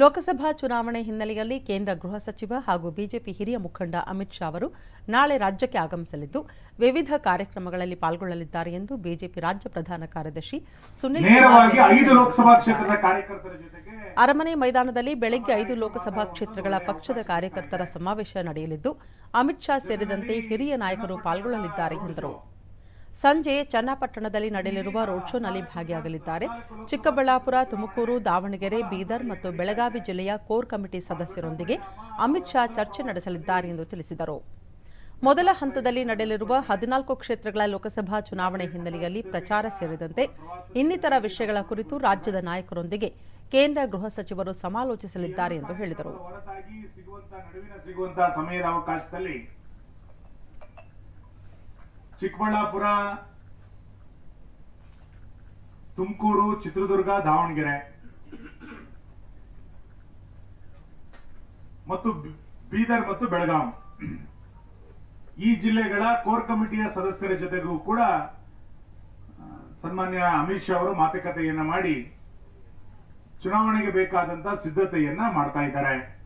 ಲೋಕಸಭಾ ಚುನಾವಣೆ ಹಿನ್ನೆಲೆಯಲ್ಲಿ ಕೇಂದ್ರ ಗೃಹ ಸಚಿವ ಹಾಗೂ ಬಿಜೆಪಿ ಹಿರಿಯ ಮುಖಂಡ ಅಮಿತ್ ಶಾ ಅವರು ನಾಳೆ ರಾಜ್ಯಕ್ಕೆ ಆಗಮಿಸಲಿದ್ದು ವಿವಿಧ ಕಾರ್ಯಕ್ರಮಗಳಲ್ಲಿ ಪಾಲ್ಗೊಳ್ಳಲಿದ್ದಾರೆ ಎಂದು ಬಿಜೆಪಿ ರಾಜ್ಯ ಪ್ರಧಾನ ಕಾರ್ಯದರ್ಶಿ ಸುನಿಲ್ ಅರಮನೆ ಮೈದಾನದಲ್ಲಿ ಬೆಳಗ್ಗೆ ಐದು ಲೋಕಸಭಾ ಕ್ಷೇತ್ರಗಳ ಪಕ್ಷದ ಕಾರ್ಯಕರ್ತರ ಸಮಾವೇಶ ನಡೆಯಲಿದ್ದು ಅಮಿತ್ ಶಾ ಸೇರಿದಂತೆ ಹಿರಿಯ ನಾಯಕರು ಪಾಲ್ಗೊಳ್ಳಲಿದ್ದಾರೆ ಎಂದರು. ಸಂಜೆ ಚನ್ನಪಟ್ಟಣದಲ್ಲಿ ನಡೆಯಲಿರುವ ರೋಡ್ ಶೋನಲ್ಲಿ ಭಾಗಿಯಾಗಲಿದ್ದಾರೆ. ಚಿಕ್ಕಬಳ್ಳಾಪುರ, ತುಮಕೂರು, ದಾವಣಗೆರೆ, ಬೀದರ್ ಮತ್ತು ಬೆಳಗಾವಿ ಜಿಲ್ಲೆಯ ಕೋರ್ ಕಮಿಟಿ ಸದಸ್ಯರೊಂದಿಗೆ ಅಮಿತ್ ಶಾ ಚರ್ಚೆ ನಡೆಸಲಿದ್ದಾರೆ ಎಂದು ತಿಳಿಸಿದರು. ಮೊದಲ ಹಂತದಲ್ಲಿ ನಡೆಯಲಿರುವ ಹದಿನಾಲ್ಕು ಕ್ಷೇತ್ರಗಳ ಲೋಕಸಭಾ ಚುನಾವಣೆ ಹಿನ್ನೆಲೆಯಲ್ಲಿ ಪ್ರಚಾರ ಸೇರಿದಂತೆ ಇನ್ನಿತರ ವಿಷಯಗಳ ಕುರಿತು ರಾಜ್ಯದ ನಾಯಕರೊಂದಿಗೆ ಕೇಂದ್ರ ಗೃಹ ಸಚಿವರು ಸಮಾಲೋಚಿಸಲಿದ್ದಾರೆ ಎಂದು ಹೇಳಿದರು. ಚಿಕ್ಕಬಳ್ಳಾಪುರ, ತುಮಕೂರು, ಚಿತ್ರದುರ್ಗ, ದಾವಣಗೆರೆ. ಮತ್ತು ಬೀದರ್ ಮತ್ತು ಬೆಳಗಾಂ. ಈ ಜಿಲ್ಲೆಗಳ ಕೋರ್ ಕಮಿಟಿಯ ಸದಸ್ಯರ ಜೊತೆಗೂ ಕೂಡ ಸನ್ಮಾನ್ಯ ಅಮಿತ್ ಶಾ ಅವರು ಮಾತುಕತೆಯನ್ನ ಮಾಡಿ, ಚುನಾವಣೆಗೆ ಬೇಕಾದಂತ ಸಿದ್ಧತೆಯನ್ನ ಮಾಡ್ತಾ ಇದ್ದಾರೆ.